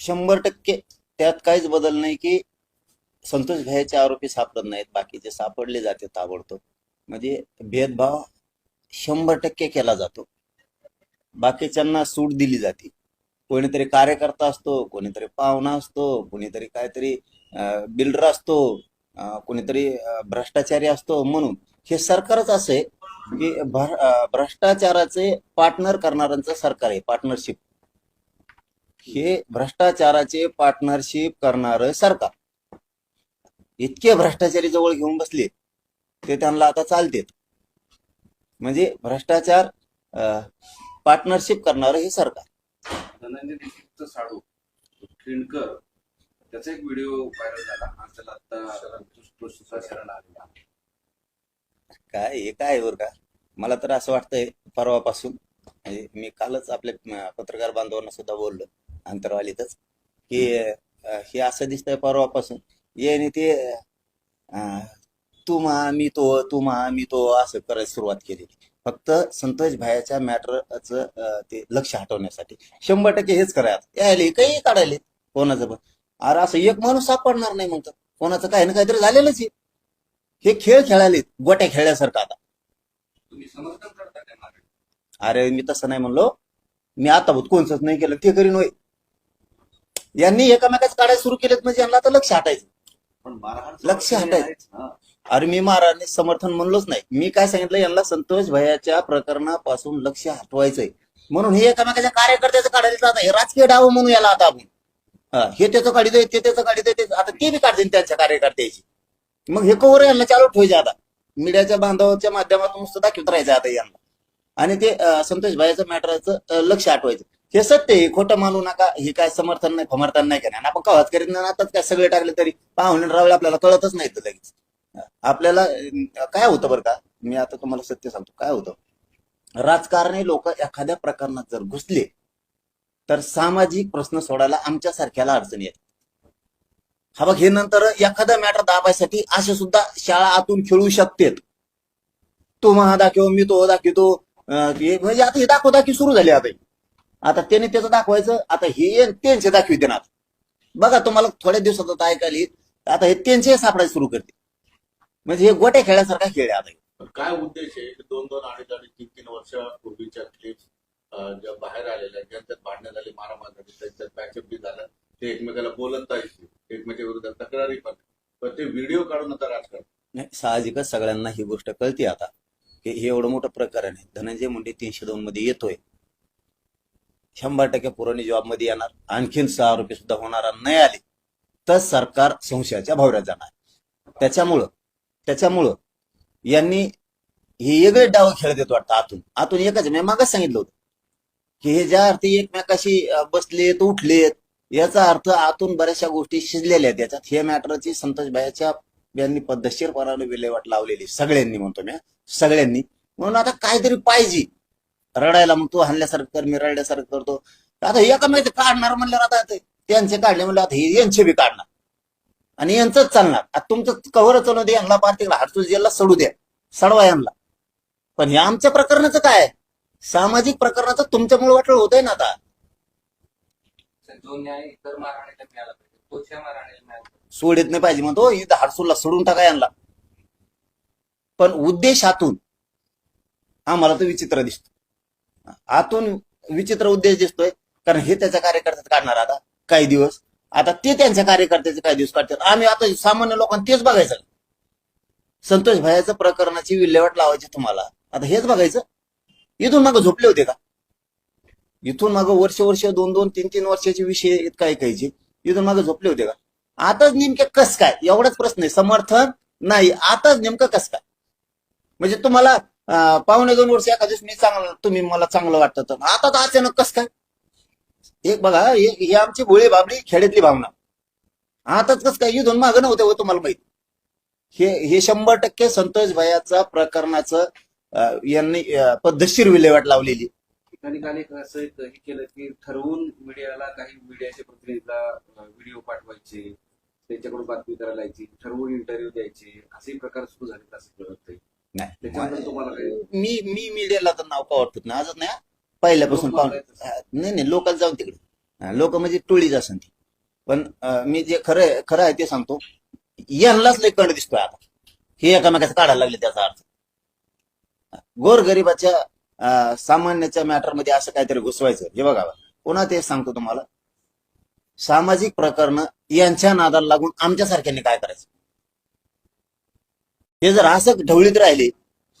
शंभर टक्के त्यात काहीच बदल नाही की संतोष भयाचे आरोपी सापडत नाहीत बाकीचे सापडले जाते ताबडतोब. म्हणजे भेदभाव शंभर टक्के केला जातो. बाकीच्यांना सूट दिली जाते. कोणीतरी कार्यकर्ता असतो कोणीतरी पाहुणा असतो कोणीतरी काहीतरी बिल्डर असतो कोणीतरी भ्रष्टाचारी असतो म्हणून हे सरकारच असं की भ्रष्टाचाराचे पार्टनर करणाऱ्यांचं सरकार आहे पार्टनरशिप. हे भ्रष्टाचाराचे पार्टनरशिप करणार सरकार. इतके भ्रष्टाचारी जवळ घेऊन बसले ते त्यांना आता चालतेत. म्हणजे भ्रष्टाचार पार्टनरशिप करणार हे सरकार. धनंजय साडू त्याचा एक व्हिडिओ व्हायरल झाला. आता काय हे काय बरं का? मला तर असं वाटतंय परवापासून. म्हणजे मी कालच आपल्या पत्रकार बांधवांना सुद्धा बोललो. अंतरवालीतच की हे असं दिसतंय परवापासून. याने ते तू मा मी तो तू मा मी तो असं करायला सुरुवात केली फक्त संतोष भायाच्या मॅटरचं ते लक्ष हटवण्यासाठी. शंभर टक्के हेच करायचं यायले काही काढायले. कोणाचं पण. अरे असं एक माणूस सापडणार नाही म्हणतात कोणाचं काही ना काहीतरी झालेलंच आहे. हे खेळ खेळायले गोट्या खेळल्यासारखं आता. अरे मी तसं नाही म्हणलो. मी आता होत कोणचंच नाही केलं. ते करीन होय यांनी एकामेकाच काढायला सुरू केलेत म्हणजे यांना आता लक्ष हटायचं. पण मारहाण लक्ष हटायचं. अरे मी महाराजांनी समर्थन म्हणलोच नाही. मी काय सांगितलं? यांना संतोष भयाच्या प्रकरणापासून लक्ष हटवायचंय. म्हणून हे एकामेकाच्या कार्यकर्त्याचं काढायला जात आहे राजकीय डाव म्हणून याला आता आपण. हा, त्याचं काढितोय ते त्याचं काढितोय ते आता ते बी काढतील त्यांच्या कार्यकर्त्याची मग हे कवर यांना चालू ठेवायचे आता. मीडियाच्या बांधवाच्या माध्यमातून नुसतं दाखवत राहायचं आता यांना. आणि ते संतोष भाईचं मॅटरचं लक्ष हटवायचं. हे सत्य आहे. खोटं मानू नका. हे काय समर्थन नाही समर्थन नाही करणार. आपण कवाच करीत नाही. आताच काय सगळे टाकले तरी पाहुणे रावळे आपल्याला कळतच नाही तर लगेच. आपल्याला काय होतं बरं का? मी आता तुम्हाला सत्य सांगतो. काय होतं? राजकारणी लोक एखाद्या प्रकरणात जर घुसले तर सामाजिक प्रश्न सोडायला आमच्या सारख्याला अडचणी येत हा बघ हे नंतर एखादा मॅटर दाबायसाठी असे सुद्धा शाळा आतून खेळू शकतेत. तो महा दाखव मी तो दाखवतो. म्हणजे आता हे दाखव दाखी सुरू झाली आता. आता त्याने त्याचं दाखवायचं आता हे त्यांचे दाखविते ना आता. बघा तुम्हाला थोड्या दिवसात आता ऐकायला येईल. आता हे त्यांचे सापडायला सुरू करते म्हणजे हे गोट्या खेळल्यासारखा खेळ आहे आता. काय उद्देश आहे? दोन दोन अडीच अडीच तीन तीन वर्षापूर्वीच्या क्लिप्स ज्या बाहेर आलेल्या ज्यांच्यात भांडणं झाली मारामार झाली त्यांच्यात पॅचअप बी झालं. ते एकमेकाला बोलत एकमेकाच्या विरोधात तक्रारी पण. पण ते व्हिडिओ काढून आता राजकारण नाही साहजिकच सगळ्यांना ही गोष्ट कळते आता. की हे एवढं मोठं प्रकरण आहे. धनंजय मुंडे तीनशे दोन मध्ये येतोय. शंभर टक्के पुरवणी जॉबमध्ये येणार. आणखीन सहा आरोपी सुद्धा होणार नाही आले तर सरकार संशयाच्या भावऱ्यात जाणार. त्याच्यामुळं त्याच्यामुळं यांनी हे वेगळे डाव खेळत येत वाटतं आतून. आतून एकच मी मागच सांगितलं होतं की हे ज्या अर्थी एकमेकाशी बसलेत उठलेत याचा अर्थ आतून बऱ्याचशा गोष्टी शिजलेल्या आहेत. याच्यात हे मॅटरची संतोष भायाच्या यांनी पद्धतशीरपणाने विल्हेवाट लावलेली सगळ्यांनी म्हणतो मी सगळ्यांनी. म्हणून आता काहीतरी पाहिजे. रडायला मग तू हल्ल्यासारखं कर मी रडल्यासारखं करतो. आता एकामेकाचे काढणार म्हणल्यावर आता त्यांचे काढले म्हणलं आता हे यांचे बी काढणार. आणि यांचंच चालणार. आता तुमचं कव्हर चालू दे यांना पार्टीला हाडसूल जेलला सडू द्या. सडवा यांना. पण हे आमच्या प्रकरणाचं काय? सामाजिक प्रकरणाचं तुमच्यामुळे वाटलं होतंय ना आता. जो न्याय इतर मारहाणीला मिळाला पाहिजे तोच या मारहाणीला मिळाला पाहिजे. सोडित नाही पाहिजे म्हणतो इथं हाडसूलला सोडून टाका यांना. पण उद्देशातून आम्हाला तो विचित्र दिसतो. आतून विचित्र उद्देश दिसतोय. कारण हे त्याच्या कार्यकर्त्याचं काढणार आता काही दिवस. आता ते त्यांच्या कार्यकर्त्याचे काही दिवस काढतात. आम्ही आता सामान्य लोकांना तेच बघायचं. संतोष भायाचं प्रकरणाची विल्हेवाट लावायची तुम्हाला. आता हेच बघायचं. इथून मागं झोपले होते का? इथून मागं वर्ष वर्ष दोन दोन तीन तीन वर्षाचे विषय इतका काय कायचे इथून मागं झोपले होते का? आताच नेमके कस काय? एवढाच प्रश्न आहे. समर्थन नाही. आताच नेमकं कस काय? म्हणजे तुम्हाला पावणे दोन वर्ष एखाद्या दिवस मी चांगलं तुम्ही मला चांगलं वाटतं तर. आता तर अचानक कस काय? एक बघा हे ही आमची भोळी बाबडी खेड्यातली भावना. आताच कस काय इथून मागं नव्हते हो तुम्हाला माहीत. हे हे शंभर टक्के संतोष भयाचा प्रकरणाचं यांनी पद्धतशीर विल्हेवाट लावलेली. ठिकाणी असं एक हे केलं की ठरवून मीडियाला काही मीडियाच्या प्रतिनिधीला व्हिडिओ पाठवायचे त्यांच्याकडून बातमी करायला यायची ठरवून इंटरव्ह्यू द्यायचे असे प्रकार सुरू झाले असं कळत नाही. त्याच्यानंतर तुम्हाला काही मी मी मीडियाला तर नाव का वाटत नाही. आजच नाही हा. पहिल्यापासून पाहून. हा, नाही नाही लोकल जाऊन तिकडे. लोक म्हणजे टोळीच असन ती. पण अं, मी जे खरं आहे- खरं आहे ते सांगतो. यांनाच लय कंड दिसतोय आता. हे एकामेकाचं काढायला लागले त्याचा अर्थ. गोरगरिबाच्या अं, सामान्याच्या मॅटरमध्ये असं काहीतरी घुसवायचं. हे बघा पुन्हा ते सांगतो तुम्हाला. सामाजिक प्रकरण यांच्या नादाला लागून आमच्यासारख्यांनी काय करायचं? हे जर असं ढवळीत राहिले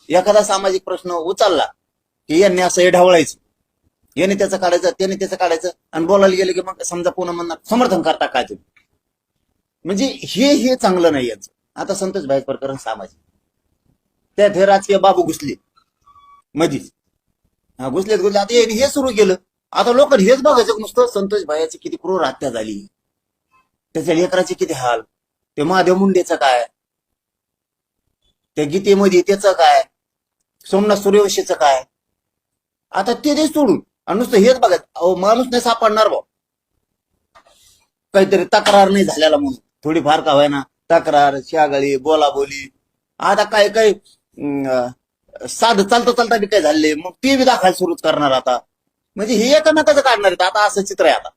एखादा सामाजिक प्रश्न उचलला की यांनी असं हे ढवळायचं. याने त्याचं काढायचं त्याने त्याचं काढायचं आणि बोलायला गेलं की मग समजा पुन्हा म्हणणार समर्थन करता काय तुम्ही? म्हणजे हे हे चांगलं नाही याचं. आता संतोष भाई प्रकरण सामाजिक. त्यात हे राजकीय बाबू घुसले. मधीच. हा घुसलेत घुसले आता यांनी हे सुरू केलं. आता लोक हेच बघायचं नुसतं संतोष भाईची किती क्रूर हत्या झाली. त्याच्या लेकराचे किती हाल. ते महादेव मुंडेचं काय? त्या गीतेमध्ये त्याचं काय? सोमनाथ सूर्यवंशीचं काय? आता ते दे सोडून. आणि नुसतं हेच बघायचं अहो माणूस नाही सापडणार भाऊ. काहीतरी तक्रार नाही झालेला म्हणून. थोडीफार का ना तक्रार शागळी बोलाबोली. आता काय काय अं, चालता चालता बी काय झाले? मग ते बी दाखवायला सुरुच करणार आता. म्हणजे हे एकमेकाचं काढणार आता असं चित्र आहे आता.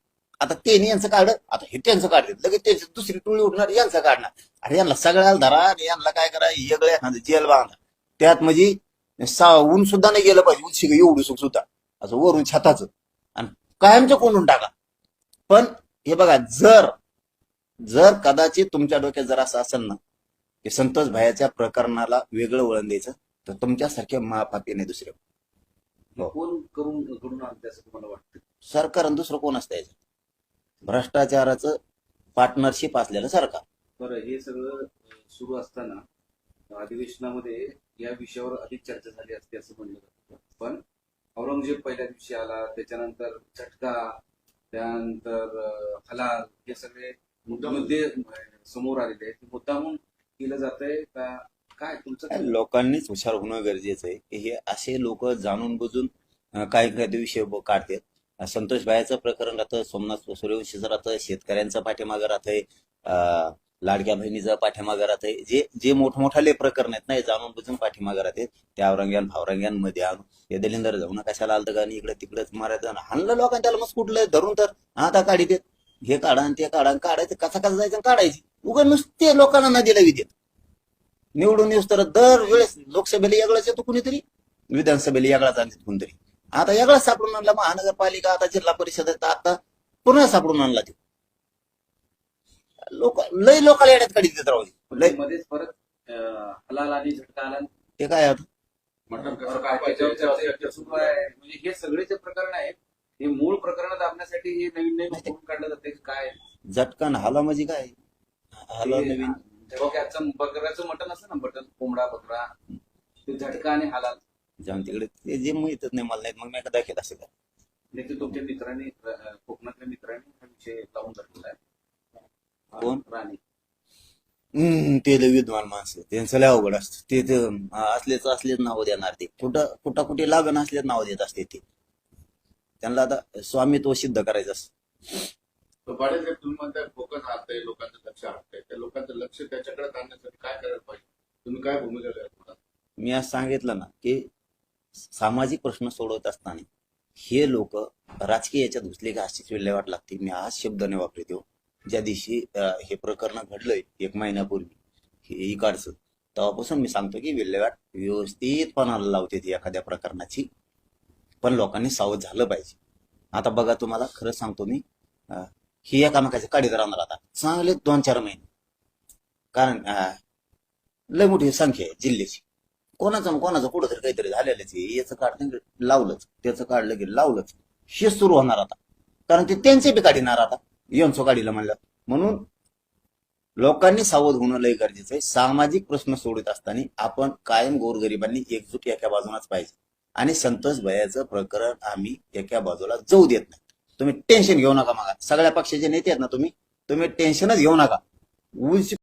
आता ते यांचं काढलं आता हे त्यांचं काढलं लगेच त्यांची दुसरी टोळी उठणार यांचं काढणार. अरे यांना सगळ्याला धरा आणि यांना काय करा वेगळ्या एखादं जेल बांधा. त्यात म्हणजे ऊन सुद्धा नाही गेलं पाहिजे ऊन शिग एवढं सुख सुद्धा. असं वरून छताचं. आणि कायमचं कोंडून टाका. पण हे बघा जर जर कदाचित तुमच्या डोक्यात जर असं असेल ना की संतोष भायाच्या प्रकरणाला वेगळं वळण द्यायचं तर तुमच्यासारखे महापापी नाही दुसरे हो. कोण करून करून आणते असं तुम्हाला वाटतं? सरकार दुसरं कोण असतं याच्यात? भ्रष्टाचाराचं पार्टनरशिप असलेलं सरकार. बरं हे सगळं सुरू असताना अधिवेशनामध्ये या विषयावर अधिक चर्चा झाली असते असं म्हणलं जातं. पण औरंगजेब पहिल्या दिवशी आला त्याच्यानंतर झटका त्यानंतर हलाल हे सगळे मुद्दे समोर आलेले आहेत. मुद्दामून केलं जातंय का? काय तुमचं लोकांनीच हुशार होणं गरजेचं आहे. की हे असे लोक जाणून बुजून काही काही विषय काढतात. संतोष भायाचं प्रकरण राहतं सोमनाथ सूर्यवंशीचं राहतं शेतकऱ्यांचं पाठीमागं राहतंय अं, लाडक्या बहिणीचं पाठीमागं राहतंय. जे जे मोठमोठाले प्रकरण आहेत ना हे जाणून बुजून पाठीमागं राहते. त्या औरंग्यान भावरंग्यांमध्ये आणून. हे दलिंदर जाऊन कशाला आलं का इकडे तिकडेच मारायचं हाणलं लोकांनी त्याला मग कुठलं धरून तर. आता काढी देत. हे काढा ते काढा काढायचं. कसा कसा जायचं आणि काढायची. उगा नुसते लोकांना नदीला विदेत निवडून येऊस तर दर वेळेस लोकसभेला वेगळाच येतो कुणीतरी. विधानसभेला वेगळाच आणतात कोणतरी. आता वेगळाच सापडून आणला महानगरपालिका आता जिल्हा परिषद आता पुन्हा सापडून आणला ते. लोक लय लोकांना येण्यात काढी देत राहू. लय. मध्येच परत हलाल आणि झटका आला. ते काय आता? मटण म्हणजे हे सगळे जे प्रकरण आहेत हे मूळ प्रकरण दाबण्यासाठी हे नवीन नवीन काढलं जाते काय? झटकन हाला म्हणजे काय? हाला नवीन. बकऱ्याचं मटण असतं ना बटन कोंबडा बकरा. ते झटका आणि हलाल. जाऊन तिकडे. ते जे माहितच नाही मला नाही मग मी एखादा दाखवत असं ते तुमच्या मित्रांनी अं, कोकणातल्या मित्रांनी हा विषय लावून धरलेला आहे. कोण? राणी. हम्म ते लय विद्वान माणसं त्यांचं लय अवघड असतं. ते ते असलेच असलेच नाव देणार ते. कुठं कुठं कुठे लागण असलेच नाव देत असते ते. त्यांना आता स्वामित्व सिद्ध करायचं असतं. बाळासाहेब तुम्ही म्हणताय फोकस आणताय लोकांचं लक्ष आणताय त्या लोकांचं लक्ष त्याच्याकडे आणण्यासाठी काय करायला पाहिजे? तुम्ही काय भूमिका घ्याल मी आज सांगितलं ना की सामाजिक प्रश्न सोडवत असताना हे लोक राजकीय याच्यात घुसले का अशीच विल्हेवाट लागते. मी आज शब्द नाही वापरतो ज्या दिवशी हे प्रकरण घडलंय एक महिन्यापूर्वी हे इकडचं तेव्हापासून मी सांगतो की विल्हेवाट व्यवस्थितपणाला लावते ती एखाद्या प्रकरणाची. पण लोकांनी सावध झालं पाहिजे. आता बघा तुम्हाला खरं सांगतो मी ही एकामेकाच्या काढीत राहणार आता. चांगले दोन चार महिने. कारण लय मोठी संख्या आहे जिल्ह्याची. कोणाचं कोणाचं कुठं तरी काहीतरी झालेलंच आहे. याचं काढलं लावलंच. त्याचं काढलं की लावलंच. हे सुरू होणार आता. कारण ते त्यांचे बी काढणार आता. यांचं काढीला म्हणलं. म्हणून लोकांनी सावध होणं लय गरजेचं आहे. सामाजिक प्रश्न सोडत असताना आपण कायम गोरगरिबांनी एकजूट एका बाजूनच पाहिजे. आणि संतोष भयाचं प्रकरण आम्ही एका बाजूला जाऊ देत नाही. तुम्ही टेन्शन घेऊ नका मागा. सगळ्या पक्षाचे नेते आहेत ना तुम्ही? तुम्ही टेन्शनच घेऊ नका. उलशी